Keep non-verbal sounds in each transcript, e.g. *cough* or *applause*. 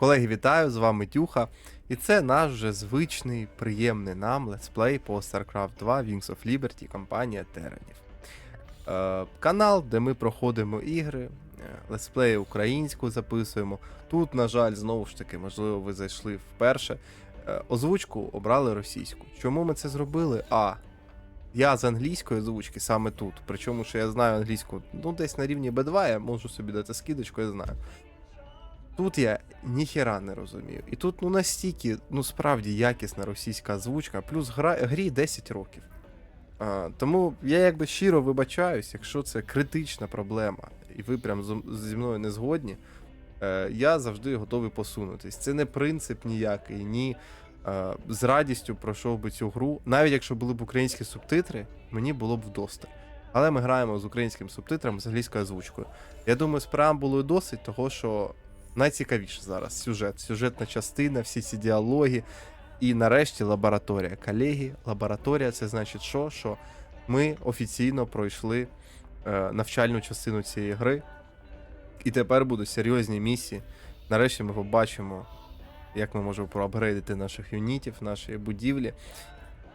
Колеги, вітаю! З вами Тюха. І це наш вже звичний, приємний нам летсплей по StarCraft 2 Wings of Liberty компанія Теранів. Е, канал, де ми проходимо ігри, е, летсплеї українську записуємо. Тут, на жаль, знову ж таки, можливо, ви зайшли вперше. Е, озвучку обрали російську. Чому ми це зробили? А. Я з англійської озвучки саме тут. Причому, що я знаю англійську, ну, десь на рівні B2, я можу собі дати скидочку, я знаю. Тут я ніхіра не розумію. І тут ну настільки, ну справді якісна російська озвучка, плюс гра, грі 10 років. А, тому я якби щиро вибачаюсь, якщо це критична проблема, і ви прям зі мною не згодні. Е, я завжди готовий посунутись. Це не принцип ніякий, ні. Е, з радістю пройшов би цю гру. Навіть якщо були б українські субтитри, мені було б вдосталь. Але ми граємо з українським субтитром з англійською озвучкою. Я думаю, з преамбулою досить, того що найцікавіше зараз сюжет, сюжетна частина, всі ці діалоги. І нарешті лабораторія. Колеги, лабораторія це значить що? Що ми офіційно пройшли е, навчальну частину цієї гри. І тепер будуть серйозні місії. Нарешті ми побачимо, як ми можемо проапгрейдити наших юнітів, наші будівлі.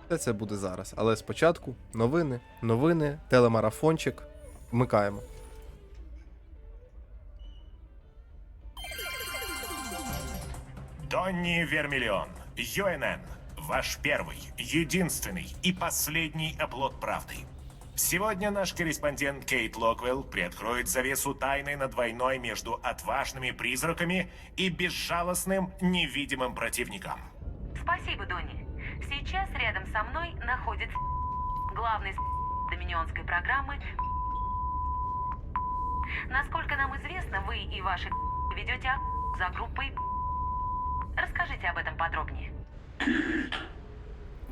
Все це буде зараз. Але спочатку новини, новини, телемарафончик. Вмикаємо. Донни Вермиллион, ЮНН, ваш первый, единственный и последний оплот правды. Сегодня наш корреспондент Кейт Локвелл приоткроет завесу тайны над войной между отважными призраками и безжалостным невидимым противником. Спасибо, Донни. Сейчас рядом со мной находится главный доминионской программы. Насколько нам известно, вы и ваши ведете за группой. Расскажите об этом подробнее.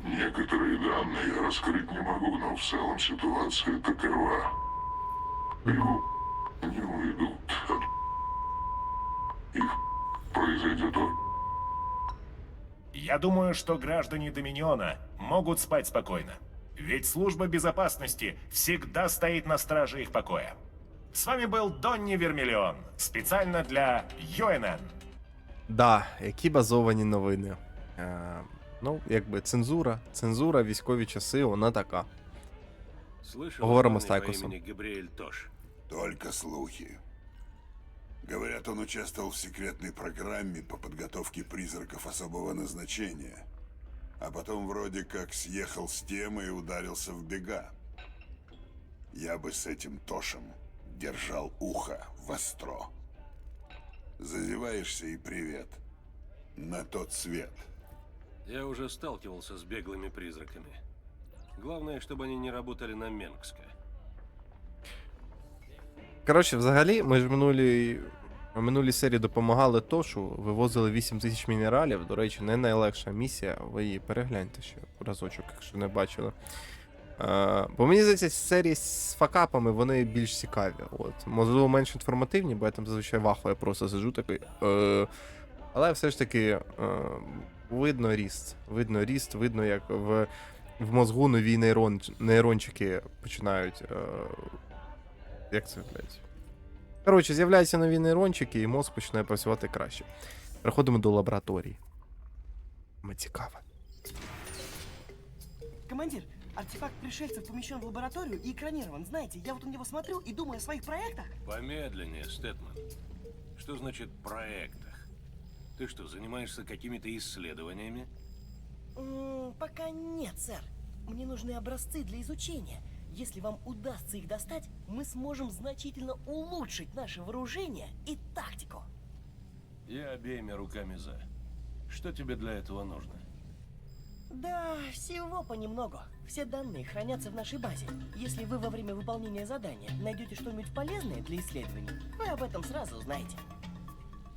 Некоторые данные я раскрыть не могу, но в целом ситуация такова. Его не уйдут от... Их произойдет Я думаю, что граждане Доминиона могут спать спокойно. Ведь служба безопасности всегда стоит на страже их покоя. С вами был Донни Вермиллион, специально для ЮНН. Да, які базовані новини. Е, ну, якби цензура, цензура, військові часи, вона така. Слышал Поговорим о с парне по Тайкусом. имени Габриэль Тош. Только слухи. Говорят, он участвовал в секретной программе по подготовке призраков особого назначения. А потом вроде как съехал с темы и ударился в бега. Я бы с этим Тошем держал ухо востро. Зазеваешься и привет. На тот свет. Я уже сталкивался с беглыми призраками. Главное, чтобы они не работали на Менгска. Коротше, взагалі, ми ж в минулій, в минулій серії допомагали Тошу, вивозили 8 тисяч мінералів. До речі, не найлегша місія. Ви її перегляньте ще разочок, якщо не бачили. Е, бо мені здається, серії з факапами вони більш цікаві. От. Можливо, менш інформативні, бо я там зазвичай вахо, я просто сиджу такий. Е, але все ж таки е, видно ріст. Видно ріст, видно, як в, в мозгу нові нейрон, нейрончики починають. Як це, блядь? Коротше, з'являються нові нейрончики, і мозк починає працювати краще. Переходимо до лабораторії. Ми цікаве. Командир, артефакт пришельцев помещен в лабораторию и экранирован. Знаете, я вот на него смотрю и думаю о своих проектах. Помедленнее, Стэтман. Что значит проектах? Ты что, занимаешься какими-то исследованиями? М, пока нет, сэр. Мне нужны образцы для изучения. Если вам удастся их достать, мы сможем значительно улучшить наше вооружение и тактику. Я обеими руками за. Что тебе для этого нужно? Да, всего понемногу. Все данные хранятся в нашей базе. Если вы во время выполнения задания найдете что-нибудь полезное для исследований, вы об этом сразу узнаете.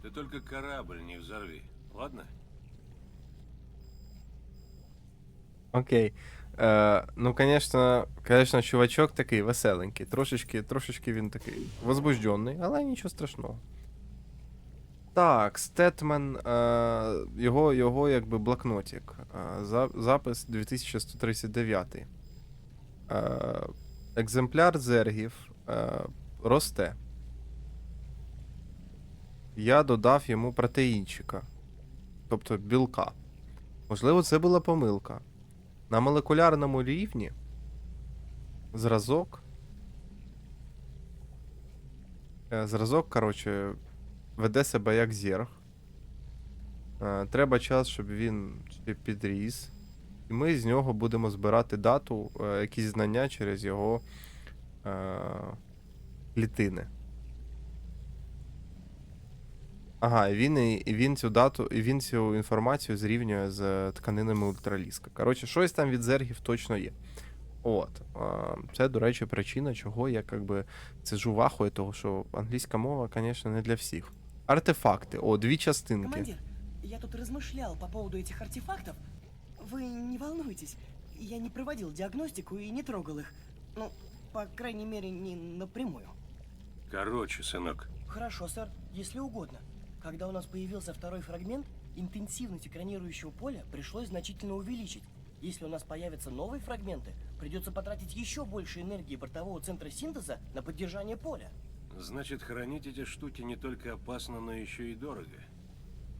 Ты только корабль не взорви, ладно? Окей. Е, ну, звісно, конечно, чувачок такий веселенький. Трошечки, трошечки він такий возбуждений, але нічого страшного. Так, Стетмен, е, його, його якби блокнотик. Е, запис 2139. Е, екземпляр зергів росте. я додав йому протеїнчика. Тобто білка. Можливо, це була помилка. На молекулярному рівні зразок. Зразок, коротше, веде себе як зерг. Е, Треба час, щоб він підріс. І ми з нього будемо збирати дату, е, якісь знання через його е, клітини. Ага, і він, він цю дату, і він цю інформацію зрівнює з тканинами ультраліска. Коротше, щось там від зергів точно є. От. Це, до речі, причина, чого я якби сиджу вахою, того що англійська мова, звісно, не для всіх. Артефакти. О, дві частинки. Командир, я тут размышлял по поводу этих артефактов. Вы не волнуйтесь, я не проводил диагностику и не трогал их. Ну, по крайней мере, не напрямую. Короче, сынок, Хорошо, сэр, если угодно. Когда у нас появился второй фрагмент, интенсивность экранирующего поля пришлось значительно увеличить. Если у нас появятся новые фрагменты, придется потратить еще больше энергии бортового центра синтеза на поддержание поля. значит, хранить эти штуки не только опасно, но еще и дорого.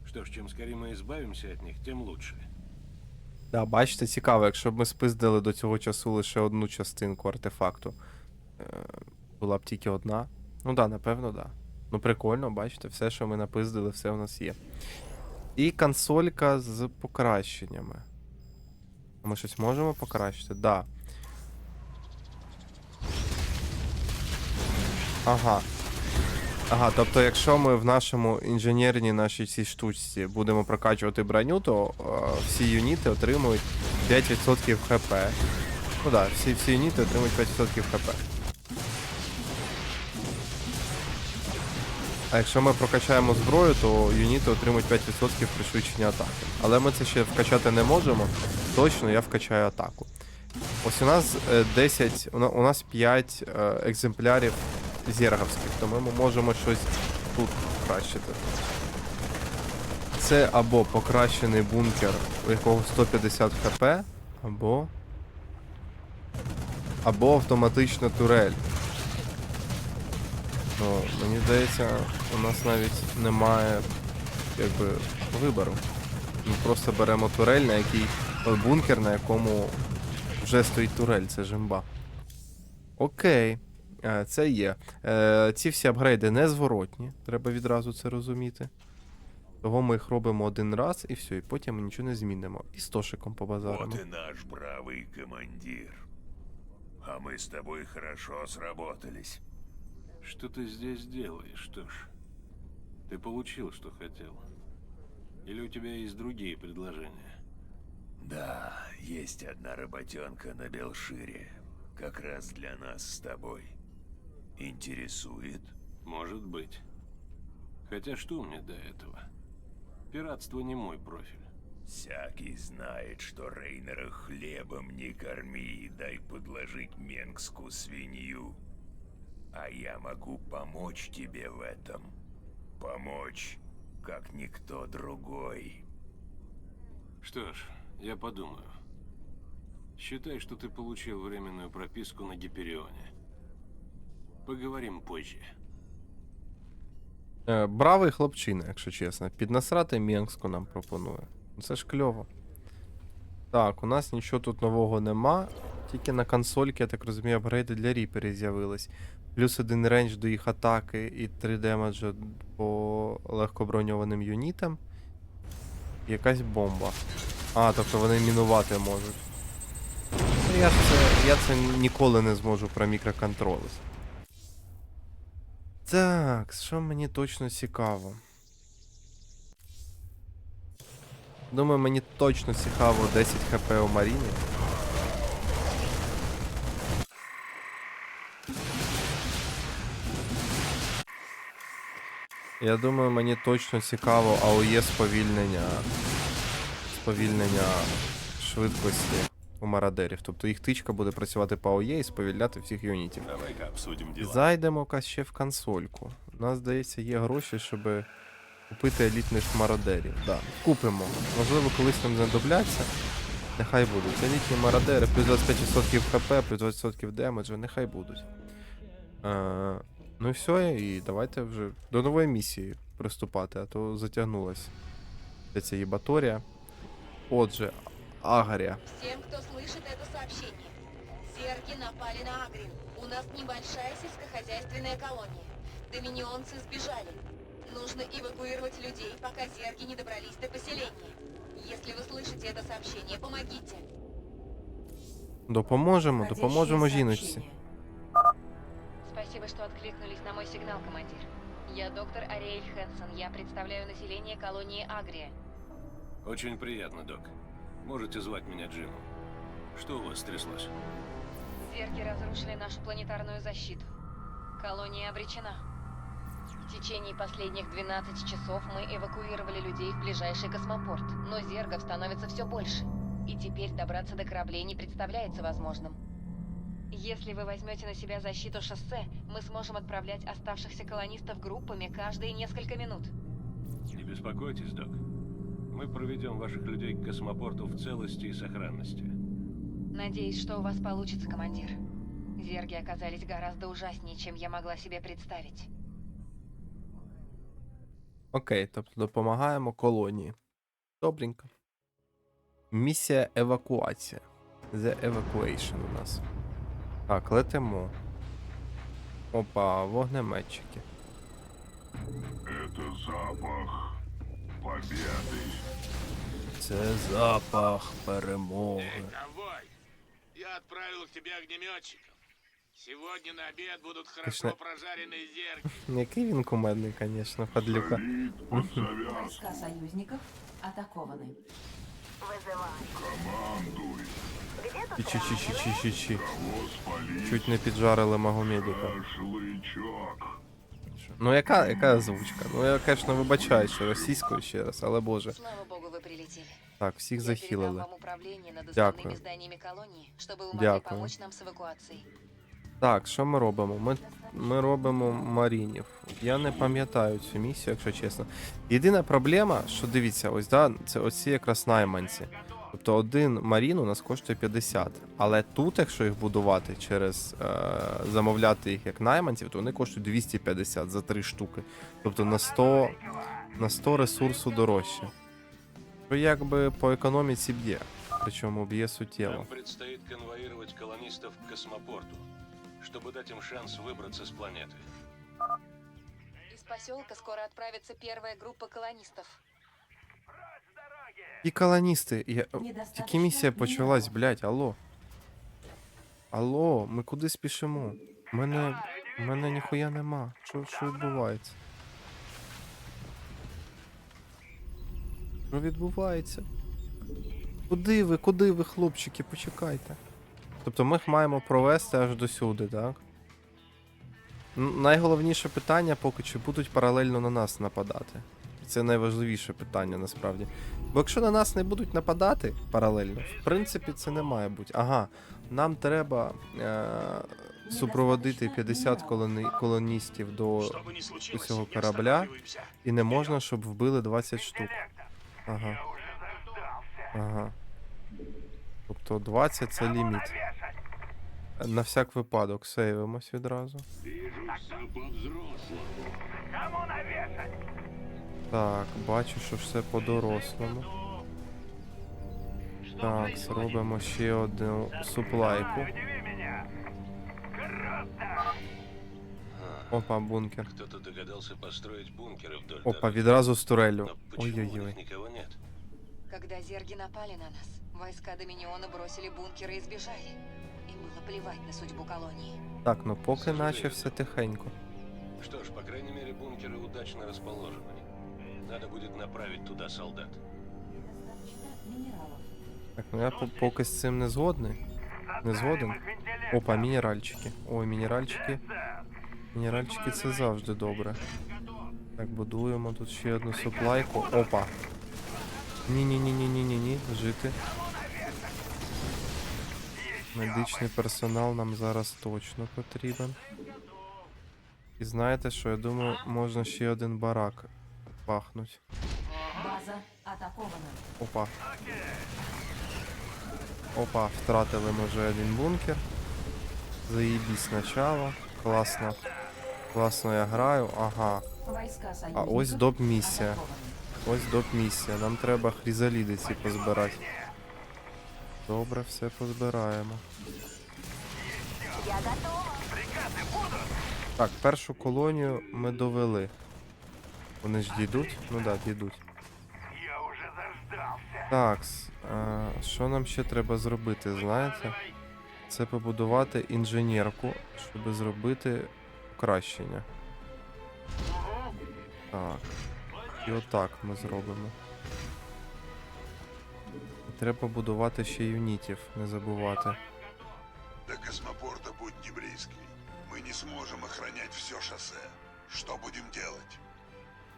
Что ж, чем скорее мы избавимся от них, тем лучше. Да, бачите, цікаво, якщо б ми спиздили до цього часу лише одну частинку артефакту. Е, була б тільки одна. Ну да, напевно, да. Ну прикольно, бачите, все, що ми напиздили, все у нас є. І консолька з покращеннями. Ми щось можемо покращити? Да. Ага. Ага, тобто, якщо ми в нашому інженерній нашій цій штучці будемо прокачувати броню, то е, всі юніти отримують 5% хп. Ну так, всі, всі юніти отримують 5% хп. А якщо ми прокачаємо зброю, то юніти отримують 5% пришвидшення атаки. Але ми це ще вкачати не можемо. Точно я вкачаю атаку. Ось у нас е, 10, у нас 5 е, екземплярів зерговських, тому ми можемо щось тут покращити. Це або покращений бункер, у якого 150 хп, або. Або автоматична турель. Ну, мені здається, у нас навіть немає якби вибору. Ми просто беремо турель, на якій бункер, на якому вже стоїть турель, це жимба. Окей. Е, Це є. Е, Ці всі апгрейди незворотні, треба відразу це розуміти. Того ми їх робимо один раз і все, і потім ми нічого не змінимо. І з Тошиком побазаримо. Вот и наш бравый командир. А мы с тобой хорошо сработались. Что ты здесь делаешь, что ж? Ты получил, что хотел? Или у тебя есть другие предложения? Да, есть одна работенка на Белшире. Как раз для нас с тобой. Интересует? Может быть. Хотя что мне до этого? Пиратство не мой профиль. Всякий знает, что Рейнера хлебом не корми, дай подложить менгску свинью. А я могу помочь тебе в этом. Помочь, как никто другой. Что ж, я подумаю. Считай, что ты получил временную прописку на Гиперионе. Поговорим позже. Е, Бравий хлопчина, якщо чесно. Піднасрати Менгску нам пропонує. Ну Це ж кльово. Так, у нас нічого тут нового нема. Тільки на консольки, я так розумію, апгрейди для ріперів з'явились. Плюс один рейндж до їх атаки і 3 демеджа по легкоброньованим юнітам. І якась бомба. А, тобто вони мінувати можуть. Я це, я це ніколи не зможу промікроконтролити. Так, що мені точно цікаво. Думаю, мені точно цікаво 10 хп у Маріні. Я думаю, мені точно цікаво АОЄ сповільнення. Сповільнення швидкості у мародерів. Тобто їх тичка буде працювати по АОЄ і сповільняти всіх юнітів. Давай-ка обсудим Зайдемо ще в консольку. У нас, здається, є гроші, щоб купити елітних мародерів. Да, купимо. Можливо, колись нам знадобляться. Нехай будуть. Елітні мародери, плюс 25% хп, плюс 20% демеджу, нехай будуть. Е, ну і все, і давайте вже до нової місії. приступати, а то затягнулась ця єбаторія. Отже, Агарія. Всем, кто слышит это сообщение. Зерги напали на Агрин. У нас небольшая сельскохозяйственная колония. Доминионцы сбежали. Нужно эвакуировать людей, пока зерги не добрались до поселения. Если вы слышите это сообщение, помогите. Допоможемо, допоможемо жіночці. Спасибо, что откликнулись на мой сигнал, командир. Я доктор Ариэль Хэнсон. Я представляю население колонии Агрия. Очень приятно, док. Можете звать меня Джимом. Что у вас стряслось? Зерги разрушили нашу планетарную защиту. Колония обречена. В течение последних 12 часов мы эвакуировали людей в ближайший космопорт, но зергов становится все больше. И теперь добраться до кораблей не представляется возможным. Если вы возьмете на себя защиту шоссе, мы сможем отправлять оставшихся колонистов группами каждые несколько минут. Не беспокойтесь, док. Мы проведем ваших людей к космопорту в целости и сохранности. Надеюсь, что у вас получится, командир. Зерги оказались гораздо ужаснее, чем я могла себе представить. Окей, тобто допомагаємо колонії. Добренько. Місія евакуація. The Evacuation у нас. Так, летимо. Опа, вогнеметчики. Это запах победы. Це запах перемоги. Конвой, я отправил к тебе огнеметчиков. Сегодня на обед будут Конечно. хорошо прожаренные зерги. *laughs* Який він кумедний, звісно, подлюка. Войска союзников атакованы. Чі-чі-чі-чі-чі-чі. Чуть не піджарили мого медика. Ну яка, яка озвучка? Ну я, звісно, вибачаю, що російською ще раз, але боже. Слава богу, вы прилетели. Так, всіх Я передам захилили. вам управление над Дякую. основными зданиями колонии, чтобы вы могли Дякую. помочь нам с эвакуацией. Так, що ми робимо? Ми, ми робимо марінів. Я не пам'ятаю цю місію, якщо чесно. Єдина проблема, що дивіться, ось да, це оці якраз найманці. Тобто один марін у нас коштує 50. Але тут, якщо їх будувати через е, замовляти їх як найманців, то вони коштують 250 за 3 штуки. Тобто на 100, на 100 ресурсу дорожче. Що якби по економіці б'є. Причому б'є суттєво. Нам предстоит конвоировать колонистов к космопорту, чтобы дать им шанс выбраться с планеты. Из поселка скоро отправится первая группа колонистов. І колоністи, я... Тільки місія почалась, блядь, алло. Алло, ми куди спішимо? Мене. Мене ніхуя нема. Що, що відбувається? Що відбувається? Куди ви, куди ви, хлопчики, почекайте. Тобто ми їх маємо провести аж до сюди, так? Найголовніше питання поки чи будуть паралельно на нас нападати. Це найважливіше питання насправді. Бо якщо на нас не будуть нападати паралельно, в принципі, це не має бути. Ага, нам треба е- супроводити 50 колони- колоністів до усього корабля, і не можна, щоб вбили 20 штук. Ага. Ага. Тобто 20 це ліміт. На всяк випадок сейвимось відразу. Так, бачу, що все по-дорослому. Так, зробимо ще одну суплайку. Опа, бункер. Кто-то догадался построить бункеры вдоль Опа, дороги. відразу з турелю. Но почему у Ой-ой-ой. них никого нет? Когда зерги напали на нас, войска Доминиона бросили бункеры и сбежали. Им было плевать на судьбу колонии. Так, ну поки наче все тихенько. Что ж, по крайней мере, бункеры удачно расположены. Надо будет направить туда солдат. Недостаточно минералов. Так, ну я по- поки з цим не згодний. Не згоден. Опа, мінеральчики. Ой, мінеральчики. Мінеральчики це завжди добре. Так, будуємо тут ще одну суплайку. Опа. Ні-ні-ні-ні-ні-ні-ні. Жити. Медичний персонал нам зараз точно потрібен. І знаєте що, я думаю, можна ще один барак пахнуть. База атакована. Опа. Опа, втратили ми вже один бункер. Заїбісь начало. Класно. Класно я граю. Ага. А ось доп місія. Ось доп місія. Нам треба хрізаліди ці позбирати. Добре, все позбираємо. Так, першу колонію ми довели. Вони ж дійдуть? Ну да, дійдуть. Так, с- а, що нам ще треба зробити, знаєте? Це побудувати інженерку, щоб зробити покращення. Так. І отак ми зробимо. І треба будувати ще юнітів, не забувати. До космопорта путь не близкий. Мы не сможем охранять все шоссе. Что будем делать?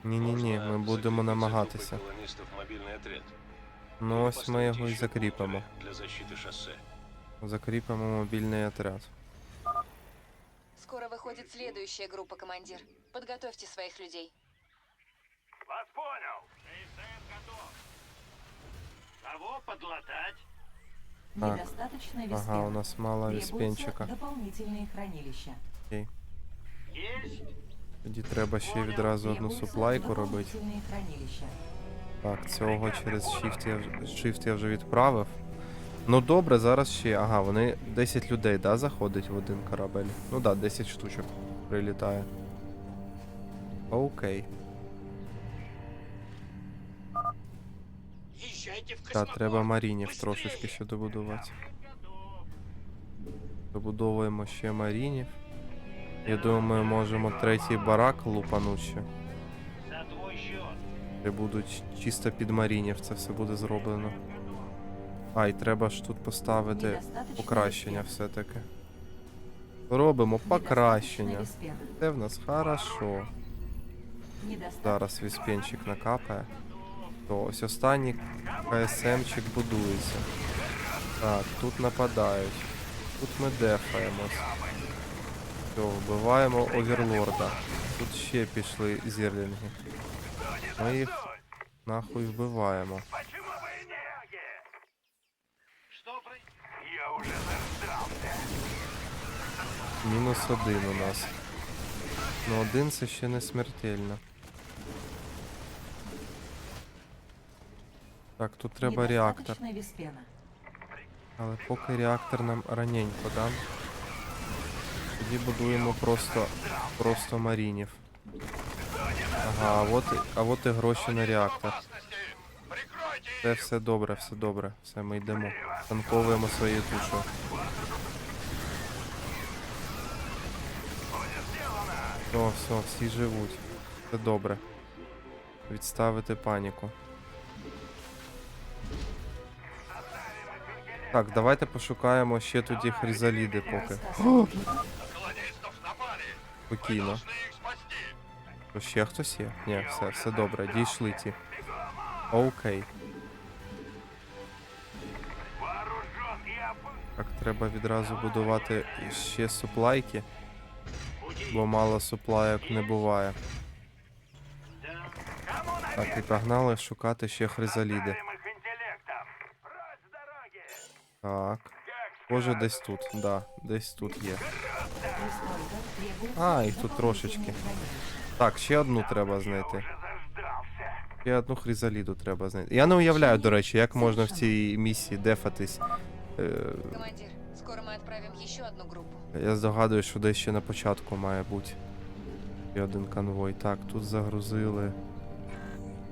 Ні-ні-ні, ми будемо намагатися. колонистов в мобильный отряд. Ну ось ми його і закріпимо. Для защиты шоссе. Закріпимо мобільний отряд. Скоро выходит следующая группа, командир. Подготовьте своих людей. Вас понял. СС готов. Кого подлатать? Так. Недостаточно Ага, виспена. у нас мало Требуются віспенчика. дополнительные хранилища. Есть. Тоді треба ще відразу одну суплайку робити. Так, цього через Shift я, вже- Shift я вже відправив. Ну добре, зараз ще. Ага, вони 10 людей, да, заходить в один корабель. Ну да, 10 штучок прилітає. Окей. Та, треба марінів трошечки ще добудувати. Добудовуємо ще марінів. Я думаю, можемо третій барак счет. Де будуть чисто під марінів, це все буде зроблено. А, і треба ж тут поставити покращення все-таки. Робимо покращення. Це в нас хорошо. Зараз віспенчик накапає. То ось останній КСМчик будується. Так, тут нападають. Тут ми дефаємось. Все, вбиваємо оверлорда. Тут ще пішли зірлінги. Ми їх нахуй вбиваємо. Мінус один у нас. Ну один це ще не смертельно. Так, тут треба реактор. Але поки реактор нам раненько, да? Тоді будуємо просто, просто марінів. Ага, а от, а от і гроші на реактор. Це все добре, все добре. Все, ми йдемо. Танковуємо свою тушу. Все, все, всі живуть. Це добре. Відставити паніку. Так, давайте пошукаємо ще тоді хрізаліди поки. Спокійно. То ще хтось є? Ні, все, все добре, дійшли ті. Окей. Так, треба відразу будувати ще суплайки, бо мало суплайок не буває. Так, і погнали шукати ще хризаліди. Так. Схоже, десь тут, да, десь тут є. А, їх тут трошечки. Так, ще одну треба знайти. Ще одну хризаліду треба знайти. Я не уявляю, до речі, як можна в цій місії дефатись. Е, Командир, скоро мы отправим еще одну группу. Я здогадуюсь, що десь ще на початку має бути. І один конвой. Так, тут загрузили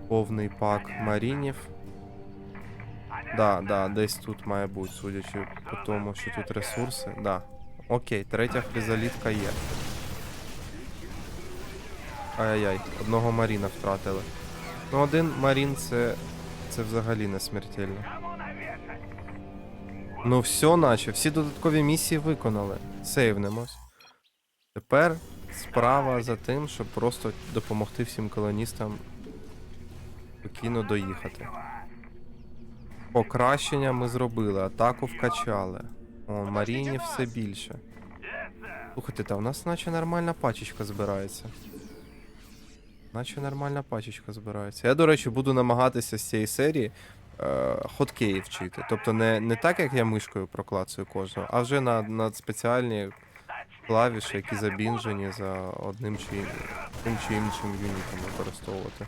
повний пак марінів. Да, да, десь тут має бути, судячи по тому, що тут ресурси. Да. Окей, третя хризалітка є. Ай-яй, одного маріна втратили. Ну, один марін це. це взагалі не смертельно. Ну все, наче, всі додаткові місії виконали. Сейвнемось. Тепер справа за тим, щоб просто допомогти всім колоністам спокійно доїхати. Покращення ми зробили, атаку вкачали. О, Маріні все більше. Слухайте, та у нас наче нормальна пачечка збирається. Наче нормальна пачечка збирається. Я, до речі, буду намагатися з цієї серії е, хоткеї вчити. Тобто не, не так, як я мишкою проклацую кожного, а вже на, на спеціальні клавіші, які забінжені за одним чи тим чи іншим юнітом використовувати.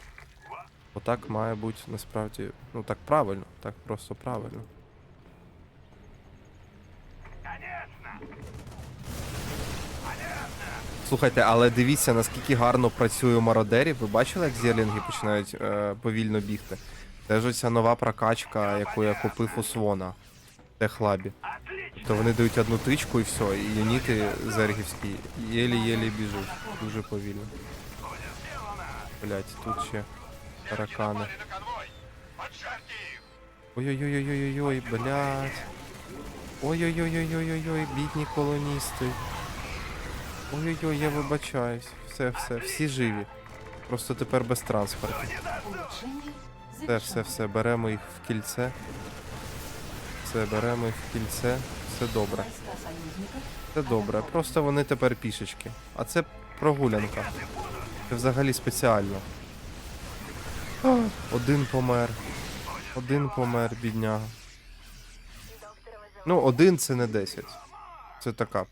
Отак має бути насправді, ну так правильно, так просто правильно. Слухайте, але дивіться, наскільки гарно працює у мародерів. Ви бачили, як зірлінги починають е, повільно бігти? Це ж оця нова прокачка, яку я купив у Свона техлабі. То вони дають одну тичку і все, і юніти зергівські єлі-єлі біжуть. Дуже повільно. Блять, тут ще таракани. Ой-ой-ой-ой-ой-ой, блять. Ой-ой-ой-ой-ой-ой, бідні колоністи. Ой-ой-ой, я вибачаюсь. Все, все, всі живі. Просто тепер без транспорту. Все, все, все, беремо їх в кільце. Все, беремо їх в кільце. Все добре. Це добре. Просто вони тепер пішечки. А це прогулянка. Це взагалі спеціально. Один помер. Один помер, бідняга. Ну, один це не 10. Це така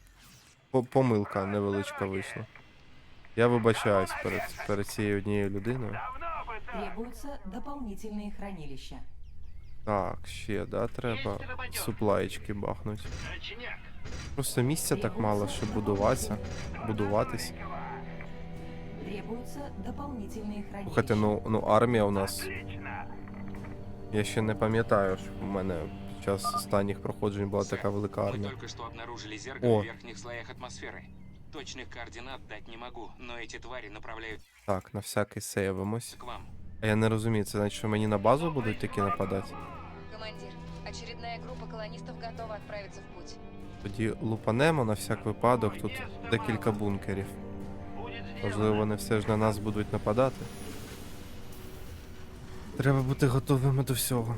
помилка невеличка вийшла. Я вибачаюсь перед, перед цією однією людиною. дополнительные хранилища. Так, ще, да, треба суплаєчки бахнуть. Просто місця так мало, щоб будуватися, будуватись. Требуются. Слухайте, ну, ну армія у нас. Я ще не пам'ятаю, що в мене час останніх проходжень була така велика Мы армія. только что обнаружили зерга О. в верхних слоях атмосферы. Точных координат дать не могу, но эти твари направляют Так, на всякий сейвимось. к вам. А я не розумію, це значить, що мені на базу будуть такі нападати? Командир, очередная группа колонистов готова отправиться в путь. Тоді лупанемо на всяк випадок, тут декілька бункерів. Можливо, вони все ж на нас будуть нападати. Треба бути готовими до всього.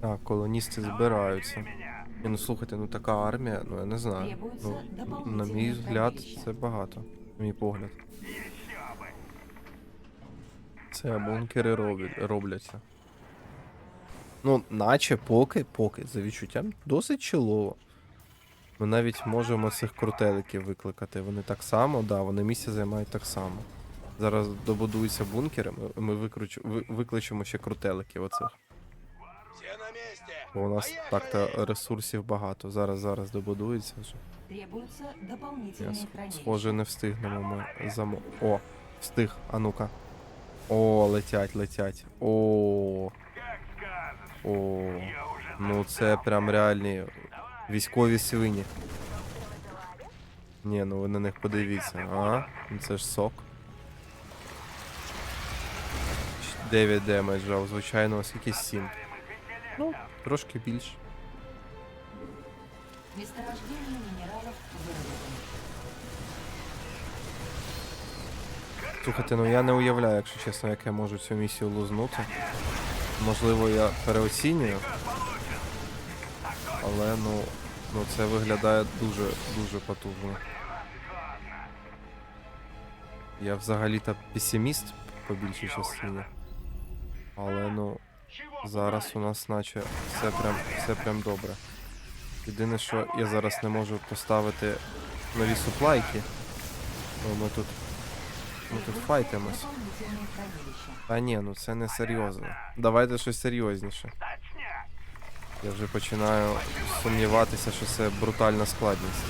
Так, колоністи збираються. Ні, ну слухайте, ну така армія, ну я не знаю. Ну, на мій взгляд, це багато. На мій погляд. Це бункери роблять, робляться. Ну, наче поки, поки, за відчуттям, досить чилово. Ми навіть можемо цих крутеликів викликати. Вони так само, да, вони місця займають так само. Зараз добудуються бункери, ми, викруч, ви, викличемо ще крутеликів оцих. Бо у нас так-то ресурсів багато. Зараз, зараз добудується вже. Я схоже не встигнемо ми замо. О, встиг, а ну-ка. О, летять, летять. О. О. Ну це прям реальні військові свині. Ні, ну ви на них подивіться. А? Ну це ж сок. 9 демеджа, а у звичайного 7. Ну, трошки більше. Месторождение. Слухайте, ну я не уявляю, якщо чесно, як я можу цю місію лузнути. Можливо, я переоцінюю. Але ну, ну це виглядає дуже дуже потужно. Я взагалі-то песиміст по більшій частині. Але ну, зараз у нас наче все прям, все прям добре. Єдине, що я зараз не можу поставити нові суплайки. Бо ми тут ми тут файтимось. Та ні, ну це не серйозно. Давайте щось серйозніше. Я вже починаю сумніватися, що це брутальна складність.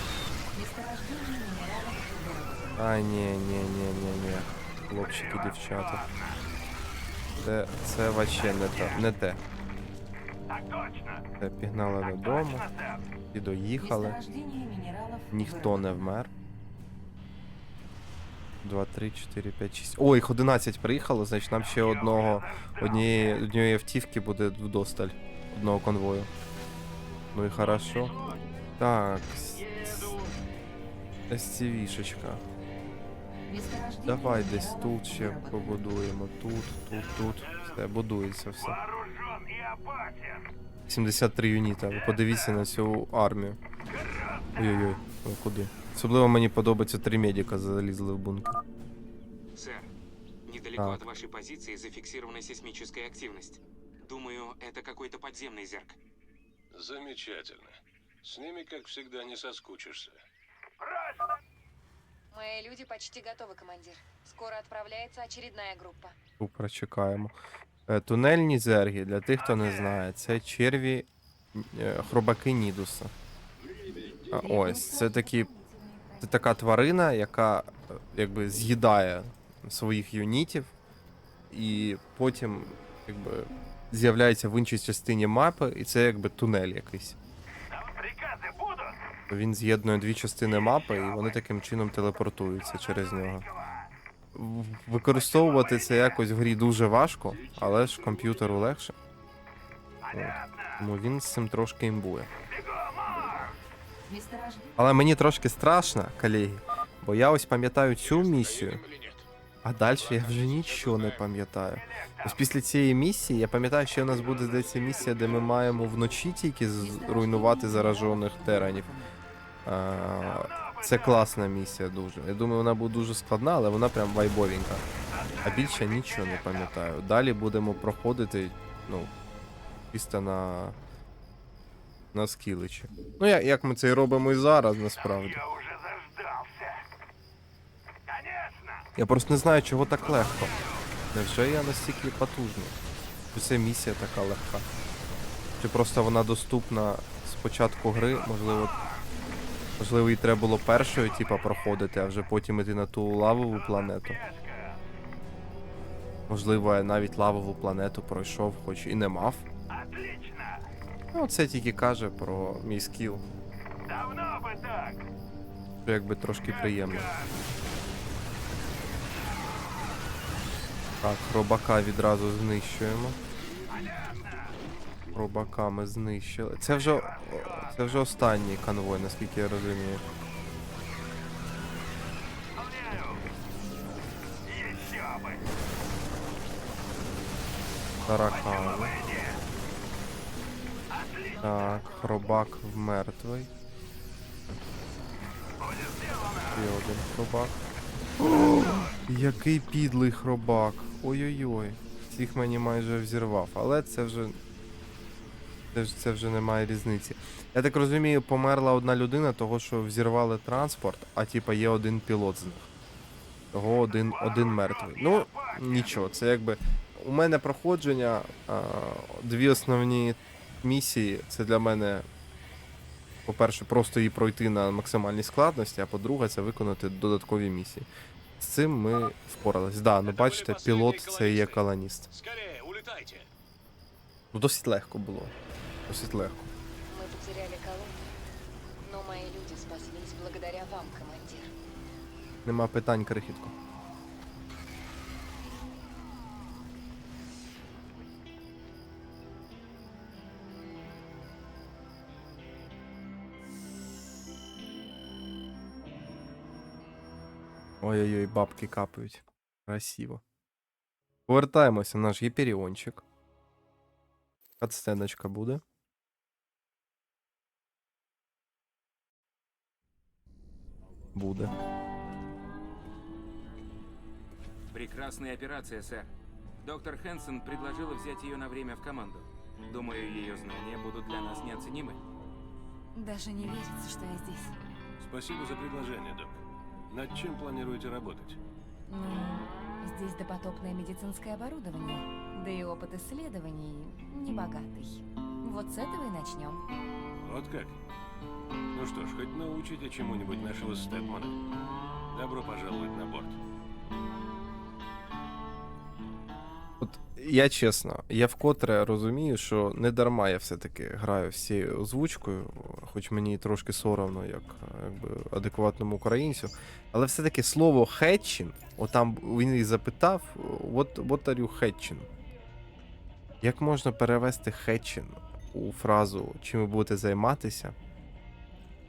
А ні, ні, ні, ні, ні. Хлопчики, дівчата. Це, це вообще не те. Не те. Це пігнали додому. І доїхали. Ніхто не вмер. 2, 3, 4, 5, 6. О, їх 11 приїхало, значить нам ще одного однієї, однієї автівки буде вдосталь. Одного конвою. Ну і хорошо. Так. SCV-шечка. Месторождение Давай десь минералов тут ще выработано. побудуємо. Тут, тут, тут. Все, будується все. Вооружен и опасен. 73 юніта. Ви подивіться на цю армію. Ой-ой-ой, Ой, куди? Особливо мені подобається три медика залізли в бункер. Сэр, недалеко Так. от вашей позиции зафиксирована сейсмическая активность. Думаю, это какой-то подземный зерг. Замечательно. С ними, как всегда, не соскучишься. Мои люди почти готовы, командир. Скоро отправляется очередная группа. Супер. Е, Тунельні зерги, для тих, хто не знає, це черві е, хробаки Нідуса. Ось, це такі. Це така тварина, яка е, якби з'їдає своїх юнітів, і потім якби з'являється в іншій частині мапи, і це якби тунель якийсь. Він з'єднує дві частини мапи, і вони таким чином телепортуються через нього. Використовувати це якось в грі дуже важко, але ж комп'ютеру легше. От. Тому він з цим трошки імбує. Але мені трошки страшно, колеги, бо я ось пам'ятаю цю місію, а далі я вже нічого не пам'ятаю. Ось після цієї місії я пам'ятаю, що у нас буде здається місія, де ми маємо вночі тільки зруйнувати заражених теранів. Це класна місія дуже. Я думаю, вона буде дуже складна, але вона прям вайбовенька. А більше нічого не пам'ятаю. Далі будемо проходити, ну, чисто на. На скіличі. Ну, як, як ми це і робимо і зараз, насправді. Я просто не знаю, чого так легко. Невже я настільки потужний? Чи це місія така легка? Чи просто вона доступна з початку гри, можливо. Можливо, їй треба було першою, типа, проходити, а вже потім іти на ту лавову планету. Можливо, я навіть лавову планету пройшов, хоч і не мав. Ну, це тільки каже про мій скіл. Давно би так. Що якби трошки приємно. Так, робака відразу знищуємо. Робака ми знищили. Це вже. Це вже останній конвой, наскільки я розумію. Таракани. Так, хробак мертвий. Ще один хробак. О, *gasps* який підлий хробак. Ой-ой-ой. Всіх мені майже взірвав, але це вже. Це, це вже немає різниці. Я так розумію, померла одна людина, того що взірвали транспорт, а типа є один пілот з них. Того один, один мертвий. Ну, нічого, це якби. У мене проходження, а, дві основні місії це для мене, по-перше, просто її пройти на максимальній складності, а по-друге, це виконати додаткові місії. З цим ми впорались. Да, ну бачите, пілот це є колоніст. Ну досить легко було. Досить легко. Мы потеряли колонию. Но мои люди спаслись благодаря вам, командир. Нема питань, крихітко. Ой-ой-ой, бабки капають. Красиво. Повертаємося в наш гіперіончик. Катсценочка буде. Буде. Прекрасная операция, сэр. Доктор Хэнсон предложила взять ее на время в команду. Думаю, ее знания будут для нас неоценимы. Даже не верится, что я здесь. Спасибо за предложение, док. Над чем планируете работать? Ну, здесь допотопное медицинское оборудование, да и опыт исследований небогатый. Вот с этого и начнем. Вот как? Ну что ж, хоть научите чему-нибудь нашего Стэтмана. Добро пожаловать на борт. От я чесно, я вкотре розумію, що не дарма я все-таки граю всією озвучкою, хоч мені трошки соромно, як якби, адекватному українцю. Але все-таки слово хетчин, отам він і запитав, what, what are you hatching? Як можна перевести хетчин у фразу, чим ви будете займатися?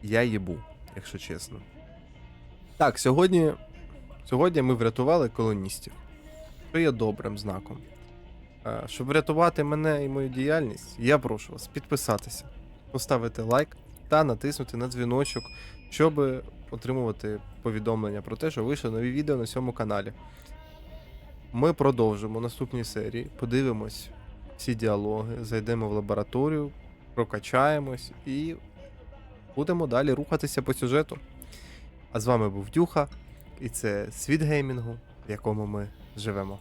Я їбу, якщо чесно. Так, сьогодні, сьогодні ми врятували колоністів що є добрим знаком. Е, Щоб врятувати мене і мою діяльність, я прошу вас підписатися, поставити лайк та натиснути на дзвіночок, щоб отримувати повідомлення про те, що вийшли нові відео на цьому каналі. Ми продовжимо наступні серії, подивимось всі діалоги, зайдемо в лабораторію, прокачаємось і будемо далі рухатися по сюжету. А з вами був Дюха, і це світ геймінгу, в якому ми живемо.